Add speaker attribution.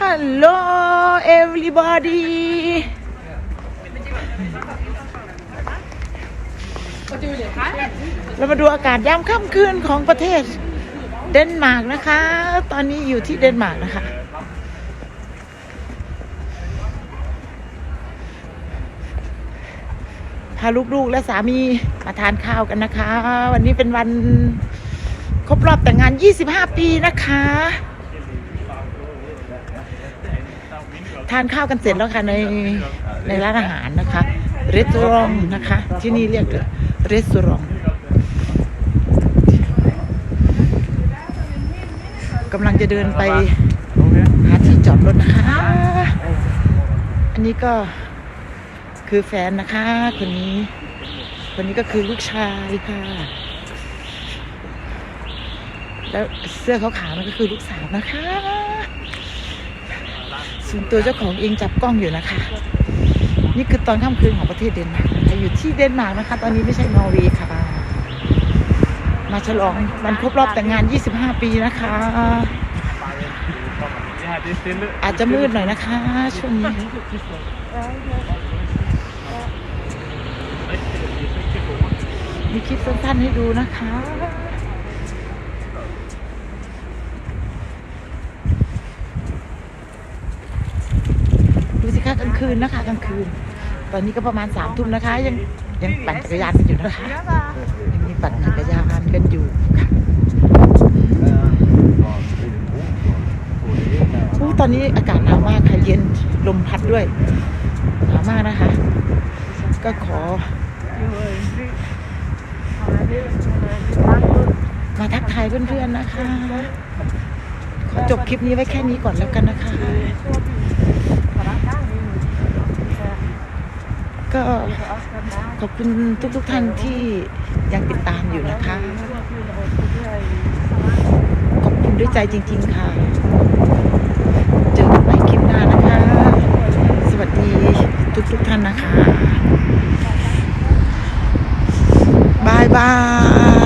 Speaker 1: ฮัลโหล everybody เรามาดูอากาศยามค่ำคืนของประเทศเดนมาร์กนะคะ ตอนนี้อยู่ที่เดนมาร์กนะคะ พาลูกๆและสามีมาทานข้าวกันนะคะ วันนี้เป็นวันครบรอบแต่งงาน 25 ปีนะคะ ทานข้าวกันเสร็จแล้วค่ะในในร้านอาหารนะคะรีสอร์ทนะคะ ที่นี่เรียกรีสอร์ทกำลังจะเดินไปหาที่จอดรถนะคะ อันนี้ก็คือแฟนนะคะ คนนี้ คนนี้ก็คือลูกชายค่ะ แล้วเสื้อขาวๆนั่นก็คือลูกสาวนะคะ ส่วนตัวเจ้าของเองจับกล้องอยู่นะคะ นี่คือตอนค่ำคืนของประเทศเดนมาร์กนะคะอยู่ที่เดนมาร์กนะคะ ตอนนี้ไม่ใช่นอร์เวย์ค่ะ มาฉลองวันครบรอบแต่งงาน 25 ปีนะคะ อาจจะมืดหน่อยนะคะช่วงนี้มีคลิปสั้นๆให้ดูนะคะ ดูสิ คืนนะคะกลางคืน ตอนนี้ก็ประมาณสามทุ่มนะคะ ยังยังปั่นจักรยานกันอยู่นะคะยังมีปั่นจักรยานกันอยู่ค่ะอู้ตอนนี้อากาศหนาวมากค่ะเย็นลมพัดด้วยหนาวมากนะคะ ก็ขอมาทักทายเพื่อนๆนะคะ ขอจบคลิปนี้ไว้แค่นี้ก่อนแล้วกันนะคะ ก็ขอบคุณทุกๆท่านที่ยังติดตามอยู่นะคะ ขอบคุณด้วยใจจริง ๆ ค่ะ เจอกันใหม่คลิปหน้านะคะ สวัสดีทุกๆท่านนะคะบายบาย